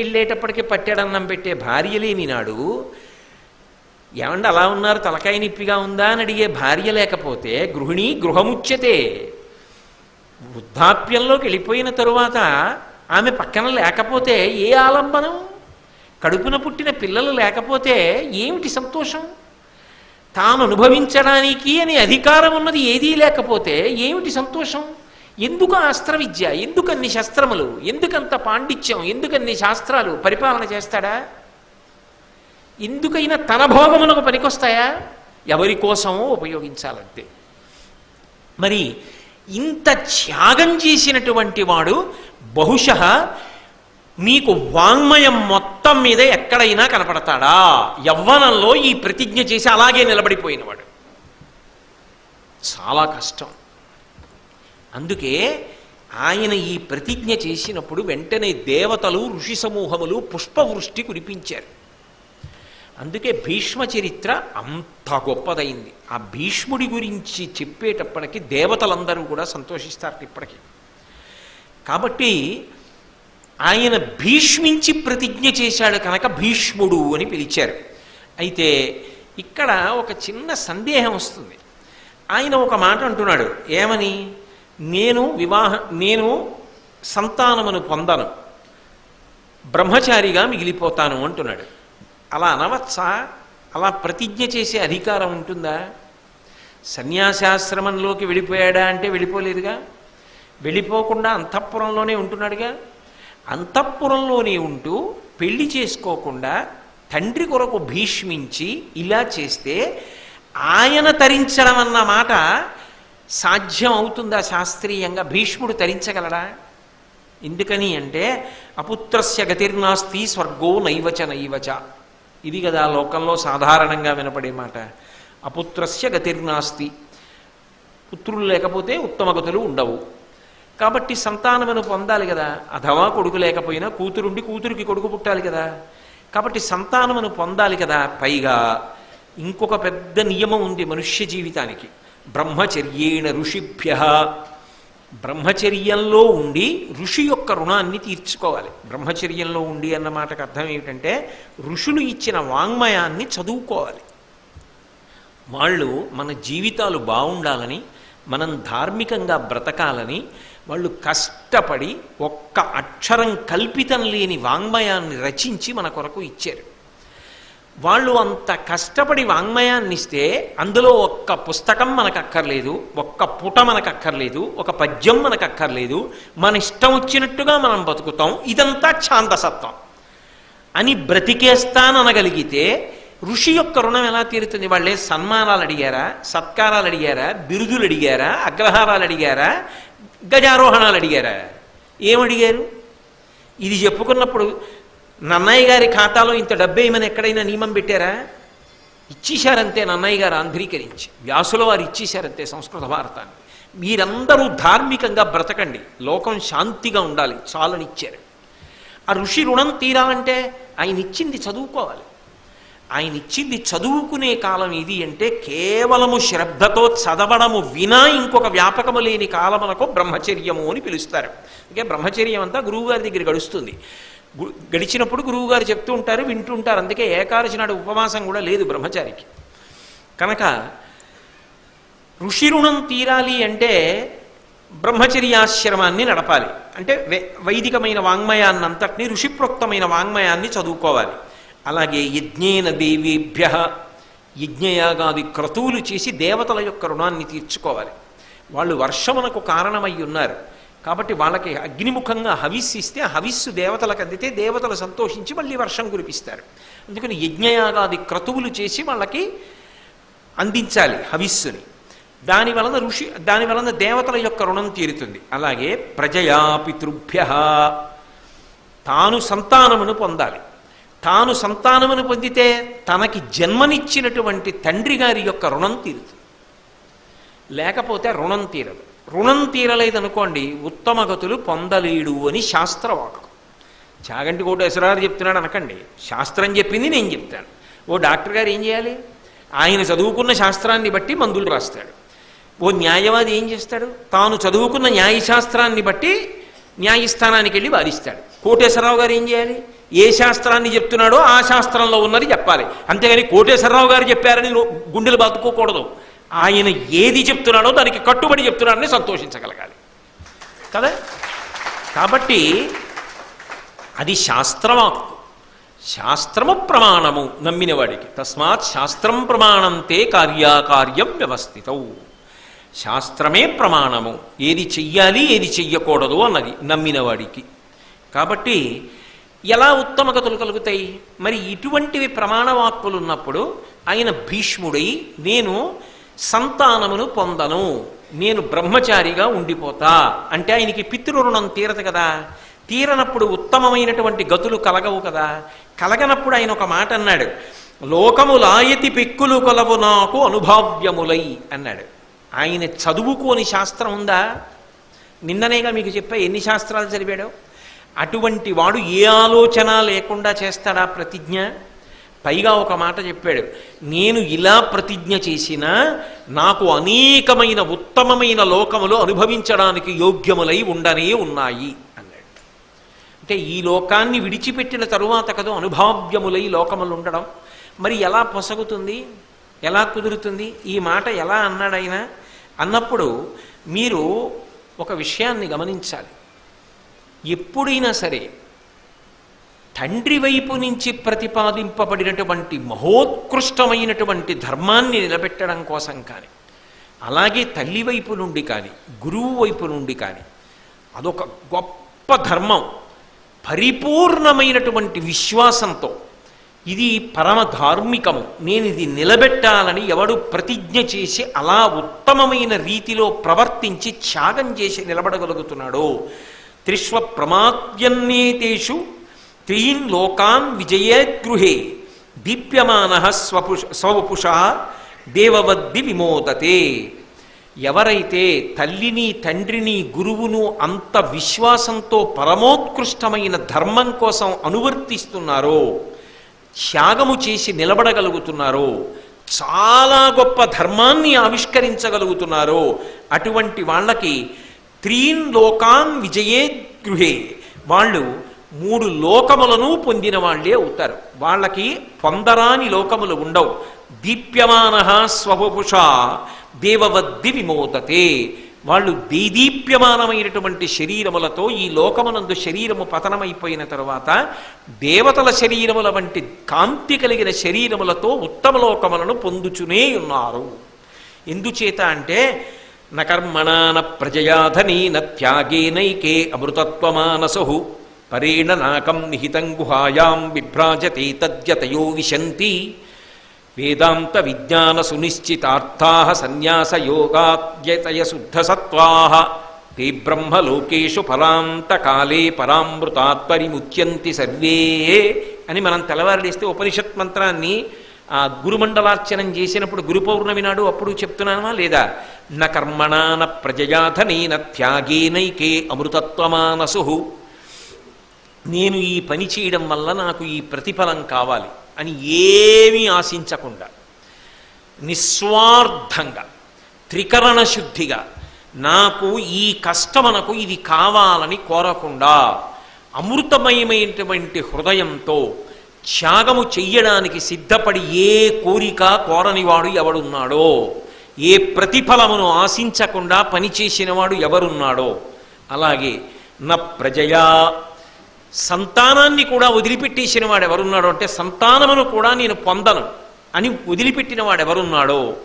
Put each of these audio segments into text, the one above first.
ఇంటికి వెళ్ళేటప్పటికి పట్టెడన్నం పెట్టే భార్య లేని ఏమండి అలా ఉన్నారు? తలకాయ నిప్పిగా ఉందా? అని అడిగే భార్య లేకపోతే గృహిణి గృహముచ్యతే. వృద్ధాప్యంలోకి వెళ్ళిపోయిన తరువాత ఆమె పక్కన లేకపోతే ఏ ఆలంబనం? కడుపున పుట్టిన పిల్లలు లేకపోతే ఏమిటి సంతోషం? తాను అనుభవించడానికి అని అధికారం ఉన్నది ఏదీ లేకపోతే ఏమిటి సంతోషం? ఎందుకు అస్త్ర విద్య ఎందుకన్ని శస్త్రములు? ఎందుకంత పాండిత్యం? ఎందుకన్ని శాస్త్రాలు? పరిపాలన చేస్తాడా? ఎందుకైనా తన భోగమునకు పనికొస్తాయా? ఎవరి కోసమో ఉపయోగించాలంతే. మరి ఇంత త్యాగం చేసినటువంటి వాడు బహుశ మీకు వాంగ్మయం మొత్తం మీద ఎక్కడైనా కనపడతాడా? యవ్వనంలో ఈ ప్రతిజ్ఞ చేసి అలాగే నిలబడిపోయినవాడు. చాలా కష్టం. అందుకే ఆయన ఈ ప్రతిజ్ఞ చేసినప్పుడు వెంటనే దేవతలు ఋషి సమూహములు పుష్పవృష్టి కురిపించారు. అందుకే భీష్మ చరిత్ర అంత గొప్పదైంది. ఆ భీష్ముడి గురించి చెప్పేటప్పటికి దేవతలందరూ కూడా సంతోషిస్తారు ఇప్పటికీ. కాబట్టి ఆయన భీష్మించి ప్రతిజ్ఞ చేశాడు కనుక భీష్ముడు అని పిలిచారు. అయితే ఇక్కడ ఒక చిన్న సందేహం వస్తుంది. ఆయన ఒక మాట అంటున్నాడు. ఏమని? నేను వివాహ నేను సంతానమును పొందను. బ్రహ్మచారిగా మిగిలిపోతాను అంటున్నాడు. అలా అనవచ్చా? అలా ప్రతిజ్ఞ చేసే అధికారం ఉంటుందా? సన్యాసాశ్రమంలోకి వెళ్ళిపోయాడా అంటే వెళ్ళిపోలేదుగా? వెళ్ళిపోకుండా అంతఃపురంలోనే ఉంటున్నాడుగా? అంతఃపురంలోనే ఉంటూ పెళ్ళి చేసుకోకుండా తండ్రి కొరకు భీష్మించి ఇలా చేస్తే ఆయన తరించడం అన్న మాట సాధ్యం అవుతుందా శాస్త్రీయంగా? భీష్ముడు తరించగలడా? ఎందుకని అంటే అపుత్రస్య గతిర్నాస్తి స్వర్గో నైవచ నైవచ. ఇది కదా లోకంలో సాధారణంగా వినపడే మాట. అపుత్రస్య గతిర్నాస్తి. పుత్రులు లేకపోతే ఉత్తమ గతులు ఉండవు. కాబట్టి సంతానమును పొందాలి కదా. అథవా కొడుకు లేకపోయినా కూతురుండి కూతురికి కొడుకు పుట్టాలి కదా. కాబట్టి సంతానమును పొందాలి కదా. పైగా ఇంకొక పెద్ద నియమం ఉంది మనుష్య జీవితానికి. బ్రహ్మచర్యేణ ఋషిభ్య. బ్రహ్మచర్యంలో ఉండి ఋషి యొక్క రుణాన్ని తీర్చుకోవాలి. బ్రహ్మచర్యంలో ఉండి అన్న మాటకు అర్థం ఏమిటంటే ఋషులు ఇచ్చిన వాంగ్మయాన్ని చదువుకోవాలి. వాళ్ళు మన జీవితాలు బాగుండాలని మనం ధార్మికంగా బ్రతకాలని వాళ్ళు కష్టపడి ఒక్క అక్షరం కల్పితం లేని వాంగ్మయాన్ని రచించి మన కొరకు ఇచ్చారు. వాళ్ళు అంత కష్టపడి వాంగ్మయాన్ని ఇస్తే అందులో ఒక్క పుస్తకం మనకు అక్కర్లేదు ఒక్క పుట మనకు అక్కర్లేదు ఒక పద్యం మనకు అక్కర్లేదు మన ఇష్టం వచ్చినట్టుగా మనం బతుకుతాం. ఇదంతా ఛాందసత్వం. అని బ్రతికేస్తాననగలిగితే ఋషి యొక్క రుణం ఎలా తీరుతుంది? వాళ్ళే సన్మానాలు అడిగారా సత్కారాలు అడిగారా బిరుదులు అడిగారా అగ్రహారాలు అడిగారా గజారోహణాలు అడిగారా ఏమడిగారు? ఇది చెప్పుకున్నప్పుడు నన్నయ్య గారి ఖాతాలో ఇంత డబ్బేయమని ఎక్కడైనా నియమం పెట్టారా? ఇచ్చేశారంతే నన్నయ్య గారు ఆంధ్రీకరించి. వ్యాసుల వారు ఇచ్చేశారంతే సంస్కృత భారతాన్ని మీరందరూ ధార్మికంగా బ్రతకండి. లోకం శాంతిగా ఉండాలి. చాలని ఇచ్చారు. ఆ ఋషి రుణం తీరాలంటే ఆయన ఇచ్చింది చదువుకోవాలి. ఆయన ఇచ్చింది చదువుకునే కాలం ఇది అంటే కేవలము శ్రద్ధతో చదవడము వినా ఇంకొక వ్యాపకము లేని కాలమునకు బ్రహ్మచర్యము అని పిలుస్తారు. అందుకే బ్రహ్మచర్యం అంతా గురువుగారి దగ్గర గడుస్తుంది. గడిచినప్పుడు గురువుగారు చెప్తూ ఉంటారు వింటూ ఉంటారు. అందుకే ఏకాదశి నాడు ఉపవాసం కూడా లేదు బ్రహ్మచారికి. కనుక ఋషి రుణం తీరాలి అంటే బ్రహ్మచర్యాశ్రమాన్ని నడపాలి. అంటే వే- వైదికమైన వాంగ్మయాన్నంతటినీ ఋషిప్రోక్తమైన వాంగ్మయాన్ని చదువుకోవాలి. అలాగే యజ్ఞేన దేవీభ్య యజ్ఞయాగాది క్రతువులు చేసి దేవతల యొక్క రుణాన్ని తీర్చుకోవాలి. వాళ్ళు వర్షమునకు కారణమై ఉన్నారు. కాబట్టి వాళ్ళకి అగ్నిముఖంగా హవిస్సు ఇస్తే ఆ హవిస్సు దేవతలకు అందితే దేవతలు సంతోషించి మళ్ళీ వర్షం కురిపిస్తారు. అందుకని యజ్ఞయాగాది క్రతువులు చేసి వాళ్ళకి అందించాలి హవిస్సుని. దాని వలన ఋషి దాని వలన దేవతల యొక్క రుణం తీరుతుంది. అలాగే ప్రజయా పితృభ్య. తాను సంతానమును పొందాలి. తాను సంతానమును పొందితే తనకి జన్మనిచ్చినటువంటి తండ్రి గారి యొక్క రుణం తీరుతుంది. లేకపోతే రుణం తీరదు. రుణం తీరలేదనుకోండి ఉత్తమ గతులు పొందలేడు అని శాస్త్రవాకం. చాగంటి కోటేశ్వరరావు చెప్తున్నాడు అనకండి. శాస్త్రం చెప్పింది నేను చెప్తాను. ఓ డాక్టర్ గారు ఏం చేయాలి? ఆయన చదువుకున్న శాస్త్రాన్ని బట్టి మందులు రాస్తాడు. ఓ న్యాయవాది ఏం చేస్తాడు? తాను చదువుకున్న న్యాయశాస్త్రాన్ని బట్టి న్యాయస్థానానికి వెళ్ళి వాదిస్తాడు. కోటేశ్వరరావు గారు ఏం చేయాలి? ఏ శాస్త్రాన్ని చెప్తున్నాడో ఆ శాస్త్రంలో ఉన్నది చెప్పాలి. అంతేగాని కోటేశ్వరరావు గారు చెప్పారని గుండెలు బతుకోకూడదు ఆయన ఏది చెప్తున్నాడో దానికి కట్టుబడి చెప్తున్నాడని సంతోషించగలగాలి. కదా? కాబట్టి అది శాస్త్రవాక్కు శాస్త్రము ప్రమాణము నమ్మిన వాడికి. తస్మాత్ శాస్త్రం ప్రమాణంతే కార్యాకార్యం వ్యవస్థితౌ. శాస్త్రమే ప్రమాణము. ఏది చెయ్యాలి ఏది చెయ్యకూడదు అన్నది నమ్మినవాడికి కాబట్టి ఎలా ఉత్తమగతులు కలుగుతాయి? మరి ఇటువంటివి ప్రమాణవాక్కులు ఉన్నప్పుడు ఆయన భీష్ముడై నేను సంతానమును పొందను. నేను బ్రహ్మచారిగా ఉండిపోతా. అంటే ఆయనకి పితృరుణం తీరదు కదా. తీరనప్పుడు ఉత్తమమైనటువంటి గతులు కలగవు కదా. కలగనప్పుడు ఆయన ఒక మాట అన్నాడు. లోకములాయతి పెక్కులు కొలవు నాకు అనుభావ్యములై అన్నాడు. ఆయన చదువుకోని శాస్త్రం ఉందా? నిన్ననేగా మీకు చెప్పా ఎన్ని శాస్త్రాలు చదివాడో? అటువంటి వాడు ఏ ఆలోచన లేకుండా చేస్తాడా ప్రతిజ్ఞ? పైగా ఒక మాట చెప్పాడు నేను ఇలా ప్రతిజ్ఞ చేసినా నాకు అనేకమైన ఉత్తమమైన లోకములు అనుభవించడానికి యోగ్యములై ఉండనే ఉన్నాయి అన్నాడు. అంటే ఈ లోకాన్ని విడిచిపెట్టిన తరువాత కదో అనుభావ్యములై లోకములు ఉండడం. మరి ఎలా పొసగుతుంది? ఎలా కుదురుతుంది? ఈ మాట ఎలా అన్నాడైనా అన్నప్పుడు మీరు ఒక విషయాన్ని గమనించాలి. ఎప్పుడైనా సరే తండ్రి వైపు నుంచి ప్రతిపాదింపబడినటువంటి మహోత్కృష్టమైనటువంటి ధర్మాన్ని నిలబెట్టడం కోసం కానీ అలాగే తల్లి వైపు నుండి కానీ గురువు వైపు నుండి కానీ అదొక గొప్ప ధర్మం. పరిపూర్ణమైనటువంటి విశ్వాసంతో ఇది పరమ ధార్మికము. నేను ఇది నిలబెట్టాలని ఎవడు ప్రతిజ్ఞ చేసి అలా ఉత్తమమైన రీతిలో ప్రవర్తించి త్యాగం చేసి నిలబడగలుగుతున్నాడో త్రిశ్వ ప్రమాద్యన్నేతేషు త్రీన్ లోకాన్ విజయేద్గృహే దీప్యమాన స్వపుష స్వపుష దేవవద్ది విమోదతే. ఎవరైతే తల్లిని తండ్రిని గురువును అంత విశ్వాసంతో పరమోత్కృష్టమైన ధర్మం కోసం అనువర్తిస్తున్నారో త్యాగము చేసి నిలబడగలుగుతున్నారో చాలా గొప్ప ధర్మాన్ని ఆవిష్కరించగలుగుతున్నారో అటువంటి వాళ్ళకి త్రీన్ లోకాన్ విజయే గృహే. వాళ్ళు మూడు లోకములను పొందిన వాళ్ళే అవుతారు. వాళ్ళకి పొందరాని లోకములు ఉండవు. దీప్యమాన స్వపుష దేవవద్ది విమోదతే. వాళ్ళు దేదీప్యమానమైనటువంటి శరీరములతో ఈ లోకమునందు శరీరము పతనమైపోయిన తరువాత దేవతల శరీరముల వంటి కాంతి కలిగిన శరీరములతో ఉత్తమ లోకములను పొందుచునే ఉన్నారు. ఎందుచేత అంటే నకర్మణాన ప్రజయాధనీ త్యాగేనైకే అమృతత్వమానసు పరేణ నాకం నిహితం గుహాయాం విభ్రాజతే తద్యతయో విశంతి. వేదాంత విజ్ఞాన సునిశ్చితార్థా సన్యాస యోగాద్యతయ శుద్ధ సత్వా తే బ్రహ్మలోకేషు పరాంతకాలే పరామృతాత్పరిముచ్యంతి సర్వే అని మనం తెల్లవారులేస్తే ఉపనిషత్ మంత్రాన్ని ఆ గురుమండలార్చనం చేసినప్పుడు గురు పౌర్ణమి నాడు అప్పుడు చెప్తున్నానా లేదా? న కర్మణాన ప్రజయాధనేన త్యాగేనైకే అమృతత్వమానసు. నేను ఈ పని చేయడం వల్ల నాకు ఈ ప్రతిఫలం కావాలి అని ఏమీ ఆశించకుండా నిస్వార్థంగా త్రికరణ శుద్ధిగా నాకు ఈ కష్టమనకు ఇది కావాలని కోరకుండా అమృతమయమైనటువంటి హృదయంతో త్యాగము చెయ్యడానికి సిద్ధపడి ఏ కోరిక కోరనివాడు ఎవడున్నాడో ఏ ప్రతిఫలమును ఆశించకుండా పనిచేసినవాడు ఎవరున్నాడో అలాగే నా ప్రజయా సంతానాన్ని కూడా వదిలిపెట్టేసిన వాడు ఎవరున్నాడో అంటే సంతానమును కూడా నేను పొందను అని వదిలిపెట్టిన వాడు ఎవరున్నాడో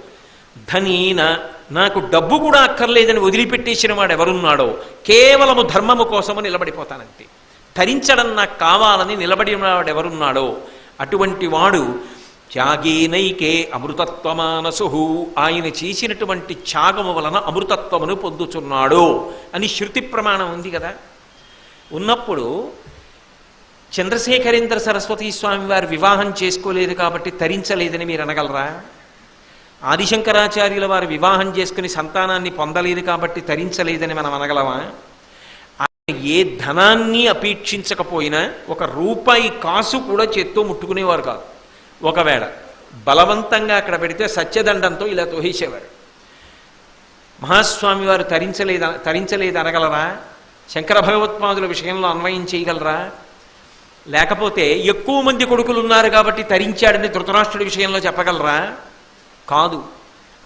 ధనీన నాకు డబ్బు కూడా అక్కర్లేదని వదిలిపెట్టేసిన వాడు ఎవరున్నాడో కేవలము ధర్మము కోసము నిలబడిపోతానంతే. ధరించడం నాకు కావాలని నిలబడి ఉన్నవాడు ఎవరున్నాడో అటువంటి వాడు త్యాగేనైకే అమృతత్వమానసు ఆయన చేసినటువంటి త్యాగము వలన అమృతత్వమును పొందుచున్నాడు అని శృతి ప్రమాణం ఉంది కదా. ఉన్నప్పుడు చంద్రశేఖరేంద్ర సరస్వతి స్వామి వారు వివాహం చేసుకోలేదు కాబట్టి తరించలేదని మీరు అనగలరా? ఆదిశంకరాచార్యుల వారు వివాహం చేసుకుని సంతానాన్ని పొందలేదు కాబట్టి తరించలేదని మనం అనగలమా? ఆయన ఏ ధనాన్ని అపేక్షించకపోయినా ఒక రూపాయి కాసు కూడా చేత్తో ముట్టుకునేవారు కాదు. ఒకవేళ బలవంతంగా అక్కడ పెడితే సత్యదండంతో ఇలా తోహేసేవారు మహాస్వామి వారు తరించలేదు తరించలేదు అనగలరా శంకర భగవత్పాదుల విషయంలో అన్వయం చేయగలరా? లేకపోతే ఎక్కువ మంది కొడుకులు ఉన్నారు కాబట్టి తరించాడని ధృతరాష్ట్రుడి విషయంలో చెప్పగలరా? కాదు.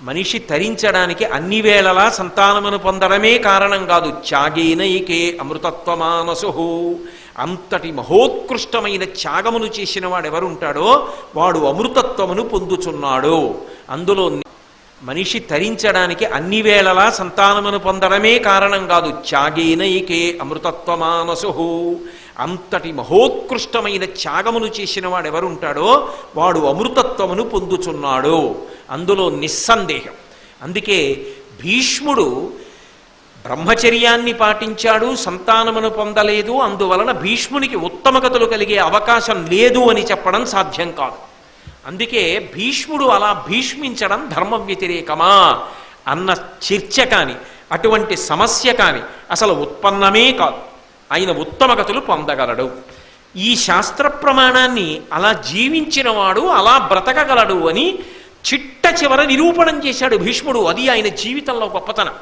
మనిషి తరించడానికి అన్ని వేళలా సంతానమును పొందడమే కారణం కాదు. త్యాగేనైకే అమృతత్వమానసు అంతటి మహోత్కృష్టమైన త్యాగమును చేసిన వాడు ఎవరుంటాడో వాడు అమృతత్వమును పొందుచున్నాడు. అందులో మనిషి తరించడానికి అన్ని వేళలా సంతానమును పొందడమే కారణం కాదు. త్యాగేనైకే అమృతత్వమానసు అంతటి మహోత్కృష్టమైన త్యాగమును చేసిన వాడు ఎవరుంటాడో వాడు అమృతత్వమును పొందుచున్నాడు. అందులో నిస్సందేహం. అందుకే భీష్ముడు బ్రహ్మచర్యాన్ని పాటించాడు సంతానమును పొందలేదు అందువలన భీష్మునికి ఉత్తమగతులు కలిగే అవకాశం లేదు అని చెప్పడం సాధ్యం కాదు. అందుకే భీష్ముడు అలా భీష్మించడం ధర్మ వ్యతిరేకమా అన్న చర్చ కానీ అటువంటి సమస్య కానీ అసలు ఉత్పన్నమే కాదు. ఆయన ఉత్తమగతులు పొందగలడు. ఈ శాస్త్ర ప్రమాణాన్ని అలా జీవించినవాడు అలా బ్రతకగలడు అని చిట్ట చివర నిరూపణం చేశాడు భీష్ముడు. అది ఆయన జీవితంలో గొప్పతనం.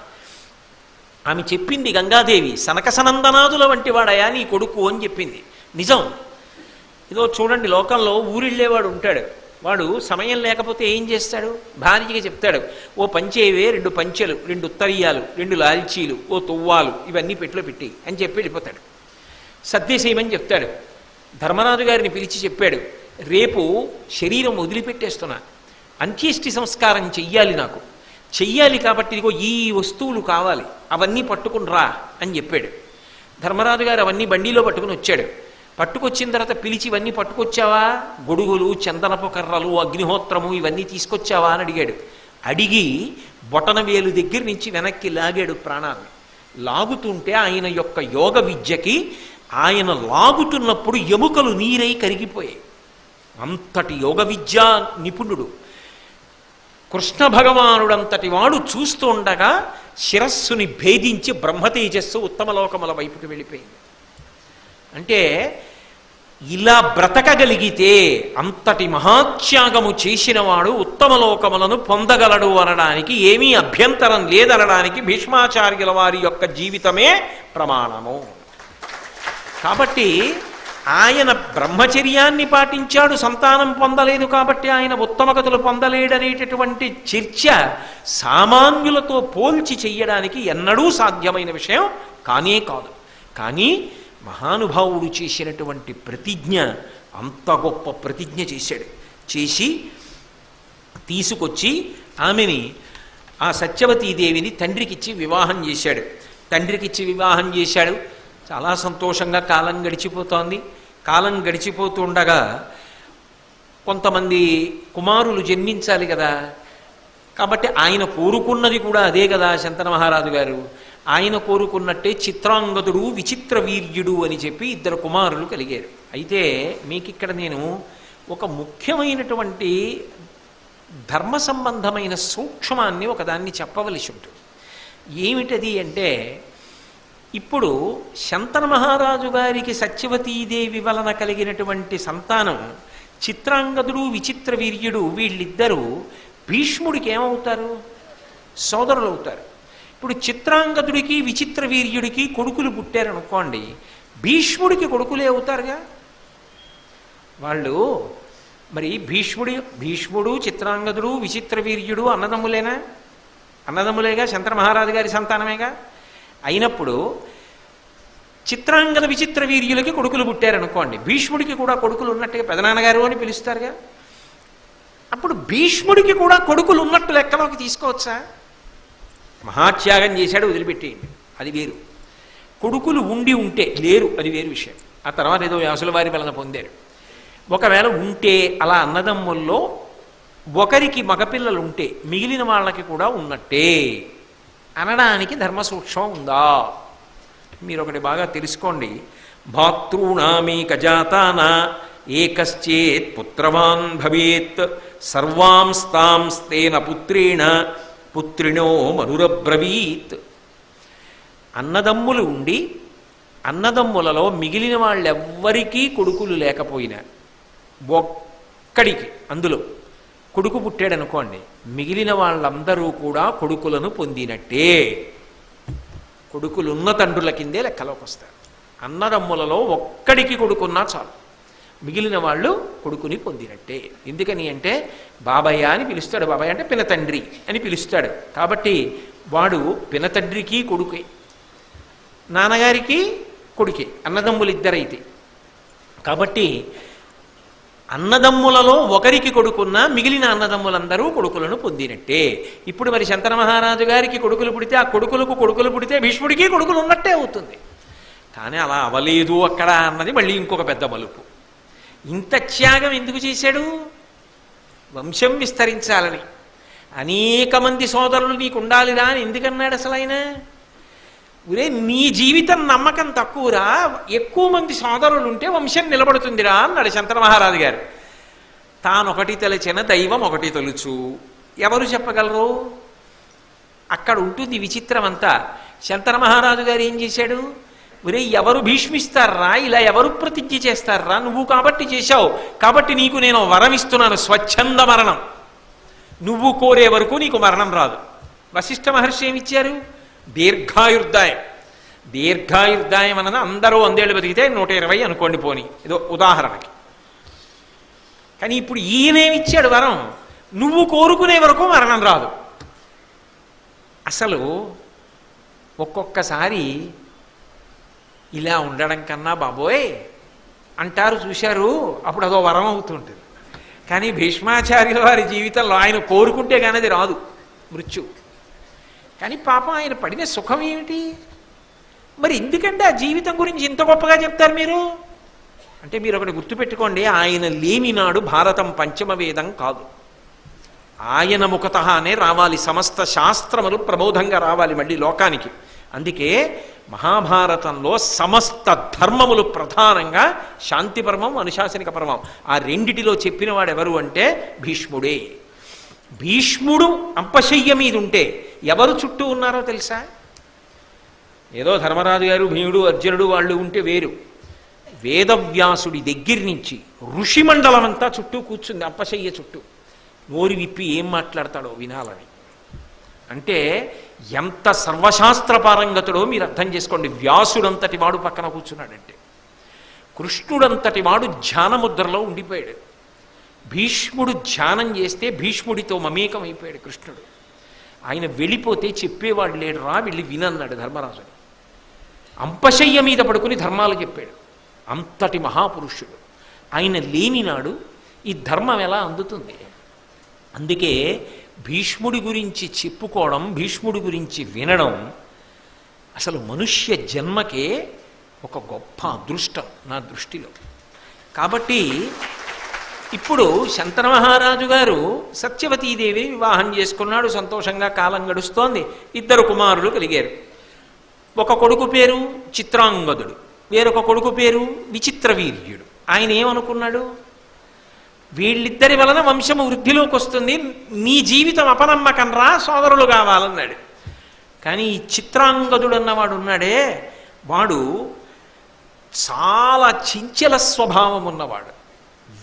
ఆమె చెప్పింది గంగాదేవి సనకసనందనాదుల వంటి వాడయా నీ కొడుకు అని చెప్పింది. నిజం. ఇదో చూడండి లోకంలో ఊరిళ్ళేవాడు ఉంటాడు. వాడు సమయం లేకపోతే ఏం చేస్తాడు? భార్యకి చెప్తాడు ఓ పంచేవే రెండు పంచెలు రెండు ఉత్తరీయాలు రెండు లాల్చీలు ఓ తువ్వాలు ఇవన్నీ పెట్టులో పెట్టి అని చెప్పి వెళ్ళిపోతాడు. సర్దేసేయమని చెప్తాడు. ధర్మరాజు గారిని పిలిచి చెప్పాడు రేపు శరీరం వదిలిపెట్టేస్తున్నా. అంత్యేష్టి సంస్కారం చెయ్యాలి నాకు. చెయ్యాలి కాబట్టి ఇదిగో ఈ వస్తువులు కావాలి. అవన్నీ పట్టుకుని రా అని చెప్పాడు. ధర్మరాజు గారు అవన్నీ బండిలో పట్టుకుని వచ్చాడు. పట్టుకొచ్చిన తర్వాత పిలిచి ఇవన్నీ పట్టుకొచ్చావా? గొడుగులు చందనపు కర్రలు అగ్నిహోత్రము ఇవన్నీ తీసుకొచ్చావా అని అడిగాడు. అడిగి బొటన వేలు దగ్గర నుంచి వెనక్కి లాగాడు ప్రాణాన్ని. లాగుతుంటే ఆయన యొక్క యోగ విద్యకి ఆయన లాగుతున్నప్పుడు ఎముకలు నీరై కరిగిపోయాయి. అంతటి యోగ విద్యా నిపుణుడు. కృష్ణ భగవానుడంతటి వాడు చూస్తూ ఉండగా శిరస్సుని భేదించి బ్రహ్మతేజస్సు ఉత్తమలోకముల వైపుకి వెళ్ళిపోయింది. అంటే ఇలా బ్రతకగలిగితే అంతటి మహాత్యాగము చేసినవాడు ఉత్తమ లోకములను పొందగలడు అనడానికి ఏమీ అభ్యంతరం లేదనడానికి భీష్మాచార్యుల వారి యొక్క జీవితమే ప్రమాణము. కాబట్టి ఆయన బ్రహ్మచర్యాన్ని పాటించాడు సంతానం పొందలేదు కాబట్టి ఆయన ఉత్తమగతులు పొందలేడనేటటువంటి చర్చ సామాన్యులతో పోల్చి చెయ్యడానికి ఎన్నడూ సాధ్యమైన విషయం కానే కాదు. కానీ మహానుభావుడు చేసినటువంటి ప్రతిజ్ఞ అంత గొప్ప ప్రతిజ్ఞ చేశాడు. చేసి తీసుకొచ్చి ఆమెని ఆ సత్యవతీదేవిని తండ్రికిచ్చి వివాహం చేశాడు. తండ్రికిచ్చి వివాహం చేశాడు. చాలా సంతోషంగా కాలం గడిచిపోతోంది. కాలం గడిచిపోతుండగా కొంతమంది కుమారులు జన్మించాలి కదా. కాబట్టి ఆయన కోరుకున్నది కూడా అదే కదా శంతన మహారాజు గారు. ఆయన కోరుకున్నట్టే చిత్రాంగదుడు విచిత్ర వీర్యుడు అని చెప్పి ఇద్దరు కుమారులు కలిగారు. అయితే మీకు ఇక్కడ నేను ఒక ముఖ్యమైనటువంటి ధర్మ సంబంధమైన సూక్ష్మాన్ని ఒకదాన్ని చెప్పవలసి ఉంటుంది. ఏమిటది అంటే ఇప్పుడు శంతన మహారాజు గారికి సత్యవతీదేవి వలన కలిగినటువంటి సంతానం చిత్రాంగదుడు విచిత్ర వీర్యుడు వీళ్ళిద్దరూ భీష్ముడికి ఏమవుతారు? సోదరులు అవుతారు ఇప్పుడు చిత్రాంగదుడికి విచిత్ర వీర్యుడికి కొడుకులు పుట్టారనుకోండి భీష్ముడికి కొడుకులే అవుతారుగా? వాళ్ళు మరి భీష్ముడి భీష్ముడు చిత్రాంగదుడు విచిత్ర వీర్యుడు అన్నదమ్ములేనా? అన్నదమ్ములేగా? చంద్రమహారాజు గారి సంతానమేగా? అయినప్పుడు చిత్రాంగద విచిత్ర వీర్యులకి కొడుకులు పుట్టారనుకోండి భీష్ముడికి కూడా కొడుకులు ఉన్నట్టుగా పెదనాన్నగారు అని పిలుస్తారుగా? అప్పుడు భీష్ముడికి కూడా కొడుకులు ఉన్నట్టు లెక్కలోకి తీసుకోవచ్చా? మహాత్యాగం చేశాడు వదిలిపెట్టేయండి. అది వేరు. కొడుకులు ఉండి ఉంటే లేరు అది వేరు విషయం. ఆ తర్వాత ఏదో వ్యాసుల వారి వలన పొందారు. ఒకవేళ ఉంటే అలా అన్నదమ్ముల్లో ఒకరికి మగపిల్లలు ఉంటే మిగిలిన వాళ్ళకి కూడా ఉన్నట్టే. అనడానికి ధర్మసూక్ష్మం ఉందా? మీరు ఒకటి బాగా తెలుసుకోండి. భాతృణామేక జాతాన ఏకశ్చేత్ పుత్రవాన్ భవేత్ సర్వాంస్తాంస్తేన పుత్రేణ పుత్రిణో మరురబ్రవీత్. అన్నదమ్ములు ఉండి అన్నదమ్ములలో మిగిలిన వాళ్ళెవ్వరికీ కొడుకులు లేకపోయినా ఒక్కడికి అందులో కొడుకు పుట్టాడనుకోండి మిగిలిన వాళ్ళందరూ కూడా కొడుకులను పొందినట్టే. కొడుకులున్న తండ్రుల కిందే లెక్కలోకి వస్తారు అన్నదమ్ములలో ఒక్కడికి కొడుకున్నా చాలు. మిగిలిన వాళ్ళు కొడుకుని పొందినట్టే. ఎందుకని అంటే బాబయ్య అని పిలుస్తాడు. బాబాయ్ అంటే పినతండ్రి అని పిలుస్తాడు. కాబట్టి వాడు పినతండ్రికి కొడుకే. నాన్నగారికి కొడుకే. అన్నదమ్ములు ఇద్దరైతే కాబట్టి అన్నదమ్ములలో ఒకరికి కొడుకున్న మిగిలిన అన్నదమ్ములందరూ కొడుకులను పొందినట్టే. ఇప్పుడు మరి శంతన మహారాజు గారికి కొడుకులు పుడితే ఆ కొడుకులకు కొడుకులు పుడితే భీష్ముడికి కొడుకులు ఉన్నట్టే అవుతుంది. కానీ అలా అవలేదు అక్కడ అన్నది మళ్ళీ ఇంకొక పెద్ద మలుపు. ఇంత త్యాగం ఎందుకు చేశాడు? వంశం విస్తరించాలని. అనేక మంది సోదరులు నీకు ఉండాలిరా అని ఎందుకన్నాడు అసలు ఆయన ఒరే నీ జీవితం నమ్మకం తక్కువరా? ఎక్కువ మంది సోదరులు ఉంటే వంశం నిలబడుతుందిరా అన్నాడు శంకర మహారాజు గారు. తానొకటి తలచిన దైవం ఒకటి తలుచు. ఎవరు చెప్పగలరు? అక్కడ ఉంటుంది విచిత్రం అంతా శంకర మహారాజు గారు ఏం చేశాడు? ఒరే ఎవరు భీష్మిస్తారా? ఇలా ఎవరు ప్రతిజ్ఞ చేస్తారా? నువ్వు కాబట్టి చేశావు. కాబట్టి నీకు నేను వరం ఇస్తున్నాను స్వచ్ఛంద మరణం. నువ్వు కోరే వరకు నీకు మరణం రాదు. వశిష్ఠ మహర్షి ఏమిచ్చారు? దీర్ఘాయుర్దాయం. దీర్ఘాయుర్దాయం అన్నది అందరూ వందేళ్ళు బతికితే నూట ఇరవై అనుకోండి పోని. ఏదో ఉదాహరణకి. కానీ ఇప్పుడు ఈయనేమిచ్చాడు వరం? నువ్వు కోరుకునే వరకు మరణం రాదు. అసలు ఒక్కొక్కసారి ఇలా ఉండడం కన్నా బాబోయ్! అంటారు చూశారు అప్పుడు అదో వరం అవుతుంటుంది. కానీ భీష్మాచార్యుల వారి జీవితంలో ఆయన కోరుకుంటే కానీ అది రాదు మృత్యు. కానీ పాపం ఆయన పడిన సుఖం ఏమిటి? మరి ఎందుకంటే ఆ జీవితం గురించి ఇంత గొప్పగా చెప్తారు మీరు? అంటే మీరు ఒకటి గుర్తుపెట్టుకోండి ఆయన లేనినాడు భారతం పంచమ వేదం కాదు. ఆయన ముఖతహానే రావాలి సమస్త శాస్త్రములు ప్రబోధంగా రావాలి మళ్ళీ లోకానికి. అందుకే మహాభారతంలో సమస్త ధర్మములు ప్రధానంగా శాంతి పర్వం అనుశాసనిక పర్వం. ఆ రెండిటిలో చెప్పిన ఎవరు అంటే భీష్ముడే. భీష్ముడు అంపశయ్య మీద ఉంటే ఎవరు చుట్టూ ఉన్నారో తెలుసా? ఏదో ధర్మరాజు గారు భీముడు అర్జునుడు వాళ్ళు ఉంటే వేరు. వేదవ్యాసుడి దగ్గర నుంచి ఋషిమండలం అంతా చుట్టూ కూర్చుంది అంపశయ్య చుట్టూ. నోరు విప్పి ఏం మాట్లాడతాడో వినాలని. అంటే ఎంత సర్వశాస్త్ర పారంగతుడో మీరు అర్థం చేసుకోండి. వ్యాసుడంతటి వాడు పక్కన కూర్చున్నాడంటే. కృష్ణుడంతటి వాడు ధ్యానముద్రలో ఉండిపోయాడు. భీష్ముడు ధ్యానం చేస్తే భీష్ముడితో మమేకం అయిపోయాడు కృష్ణుడు. ఆయన వెళ్ళిపోతే చెప్పేవాడు లేడు రా వెళ్ళి వినన్నాడు ధర్మరాజుని అంపశయ్య మీద పడుకుని ధర్మాలు చెప్పాడు. అంతటి మహాపురుషుడు. ఆయన లేనినాడు ఈ ధర్మం ఎలా అందుతుంది? అందుకే భీష్ముడి గురించి చెప్పుకోవడం భీష్ముడి గురించి వినడం అసలు మనుష్య జన్మకే ఒక గొప్ప అదృష్టం నా దృష్టిలో. కాబట్టి ఇప్పుడు శంతన మహారాజు గారు సత్యవతీదేవిని వివాహం చేసుకున్నాడు సంతోషంగా కాలం గడుస్తోంది ఇద్దరు కుమారులు కలిగారు. ఒక కొడుకు పేరు చిత్రాంగదుడు వేరొక కొడుకు పేరు విచిత్రవీర్యుడు. ఆయన ఏమనుకున్నాడు? వీళ్ళిద్దరి వలన వంశము వృద్ధిలోకి వస్తుంది. నీ జీవితం అపనమ్మకం రా సోదరులు కావాలన్నాడు. కానీ ఈ చిత్రాంగదుడు అన్నవాడు ఉన్నాడే వాడు చాలా చించల స్వభావం ఉన్నవాడు.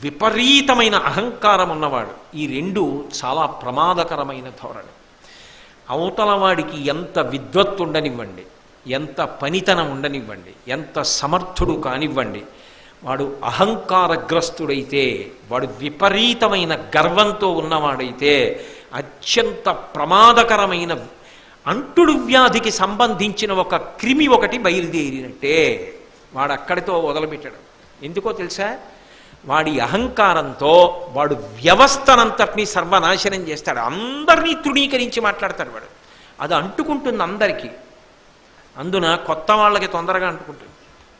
విపరీతమైన అహంకారం ఉన్నవాడు. ఈ రెండు చాలా ప్రమాదకరమైన ధోరణి. అవతల వాడికి ఎంత విద్వత్తు ఉండనివ్వండి ఎంత పనితనం ఉండనివ్వండి ఎంత సమర్థుడు కానివ్వండి వాడు అహంకారగ్రస్తుడైతే వాడు విపరీతమైన గర్వంతో ఉన్నవాడైతే అత్యంత ప్రమాదకరమైన అంటుడు వ్యాధికి సంబంధించిన ఒక క్రిమి ఒకటి బయలుదేరినట్టే వాడు అక్కడితో వదిలిపెట్టడం ఎందుకో తెలుసా? వాడి అహంకారంతో వాడు వ్యవస్థనంతటినీ సర్వనాశనం చేస్తాడు. అందరినీ తృణీకరించి మాట్లాడతాడు వాడు. అది అంటుకుంటుంది అందరికీ. అందున కొత్త వాళ్ళకి తొందరగా అంటుకుంటుంది.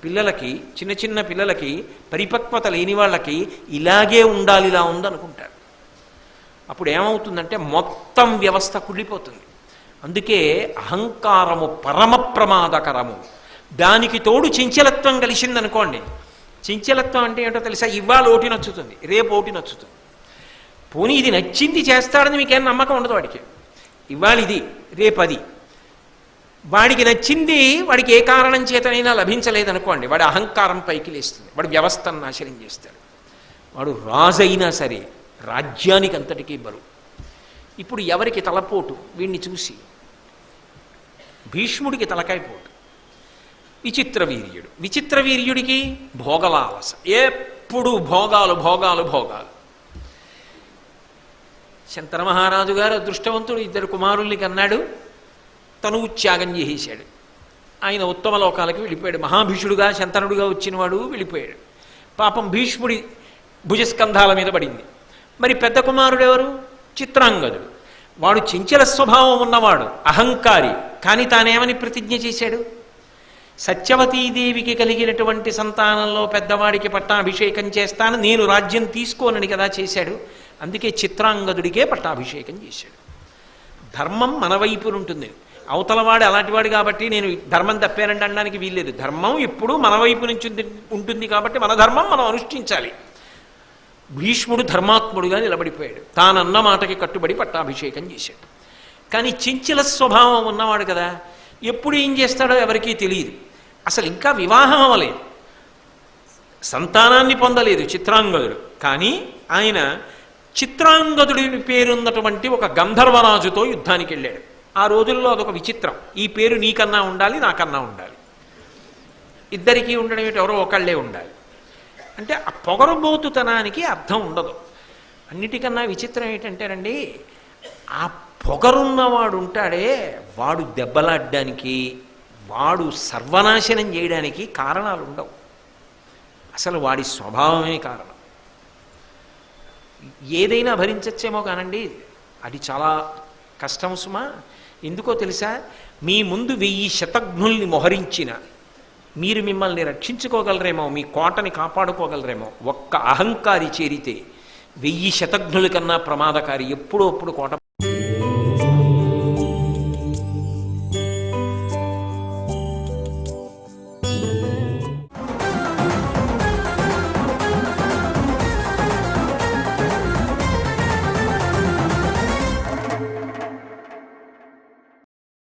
పిల్లలకి చిన్న చిన్న పిల్లలకి పరిపక్వత లేని వాళ్ళకి ఇలాగే ఉండాలి ఇలా ఉందనుకుంటారు. అప్పుడు ఏమవుతుందంటే మొత్తం వ్యవస్థ కుళ్ళిపోతుంది. అందుకే అహంకారము పరమ ప్రమాదకరము. దానికి తోడు చించలత్వం కలిసిందనుకోండి. చించలత్వం అంటే ఏంటో తెలుసా? ఇవాళ ఓటి నచ్చుతుంది రేపు ఓటి నచ్చుతుంది. పోనీ ఇది నచ్చింది చేస్తాడని మీకేం నమ్మకం ఉండదు వాడికి. ఇవాళ ఇది రేపు అది వాడికి నచ్చింది వాడికి ఏ కారణం చేతనైనా లభించలేదనుకోండి వాడి అహంకారం పైకి లేస్తుంది వాడు వ్యవస్థను నాశనం చేస్తాడు. వాడు రాజు అయినా సరే రాజ్యానికి అంతటికీ బరువు. ఇప్పుడు ఎవరికి తలపోటు? వీడిని చూసి. భీష్ముడికి తలకాయపోటు విచిత్ర వీర్యుడు. విచిత్ర వీర్యుడికి భోగలాలస. ఎప్పుడు భోగాలు భోగాలు భోగాలు. శంకర మహారాజు గారు అదృష్టవంతుడు. ఇద్దరు కుమారుల్ని కన్నాడు. తను త్యాగం చేసేశాడు. ఆయన ఉత్తమ లోకాలకి వెళ్ళిపోయాడు. మహాభీషుడుగా శంతనుడుగా వచ్చినవాడు వెళ్ళిపోయాడు. పాపం భీష్ముడి భుజస్కంధాల మీద పడింది. మరి పెద్ద కుమారుడు ఎవరు? చిత్రాంగదుడు. వాడు చెంచల స్వభావం ఉన్నవాడు అహంకారి కానీ తానేమని ప్రతిజ్ఞ చేశాడు? సత్యవతీదేవికి కలిగినటువంటి సంతానంలో పెద్దవాడికి పట్టాభిషేకం చేస్తాను నేను రాజ్యం తీసుకోనని కదా చేశాడు. అందుకే చిత్రాంగదుడికే పట్టాభిషేకం చేశాడు. ధర్మం మన వైపునుంటుంది. అవతలవాడు అలాంటివాడు కాబట్టి నేను ధర్మం తప్పానండి అనడానికి వీల్లేదు. ధర్మం ఎప్పుడూ మన వైపు నుంచి ఉంటుంది కాబట్టి మన ధర్మం మనం అనుష్ఠించాలి. భీష్ముడు ధర్మాత్ముడుగా నిలబడిపోయాడు. తానన్న మాటకి కట్టుబడి పట్టాభిషేకం చేశాడు. కానీ చెంచల స్వభావం ఉన్నవాడు కదా ఎప్పుడు ఏం చేస్తాడో ఎవరికీ తెలియదు. అసలు ఇంకా వివాహం అవ్వలేదు. సంతానాన్ని పొందలేదు చిత్రాంగదుడు. కానీ ఆయన చిత్రాంగదుడి పేరున్నటువంటి ఒక గంధర్వరాజుతో యుద్ధానికి వెళ్ళాడు. ఆ రోజుల్లో అదొక విచిత్రం. ఈ పేరు నీకన్నా ఉండాలి నాకన్నా ఉండాలి. ఇద్దరికీ ఉండడం ఏమిటి? ఎవరో ఒకళ్ళే ఉండాలి. అంటే ఆ పొగరుబోతుతనానికి అర్థం ఉండదు. అన్నిటికన్నా విచిత్రం ఏంటంటేనండి ఆ పొగరున్నవాడు ఉంటాడే వాడు దెబ్బలాడ్డానికి వాడు సర్వనాశనం చేయడానికి కారణాలు ఉండవు. అసలు వాడి స్వభావమే కారణం. ఏదైనా భరించచ్చేమో కానండి అది చాలా కష్టం సుమా. ఎందుకో తెలుసా? మీ ముందు వెయ్యి శతఘ్నుల్ని మొహరించిన మీరు మిమ్మల్ని రక్షించుకోగలరేమో మీ కోటని కాపాడుకోగలరేమో ఒక్క అహంకారి చేరితే వెయ్యి శతఘ్నుల కన్నా ప్రమాదకారి ఎప్పుడో అప్పుడు కోట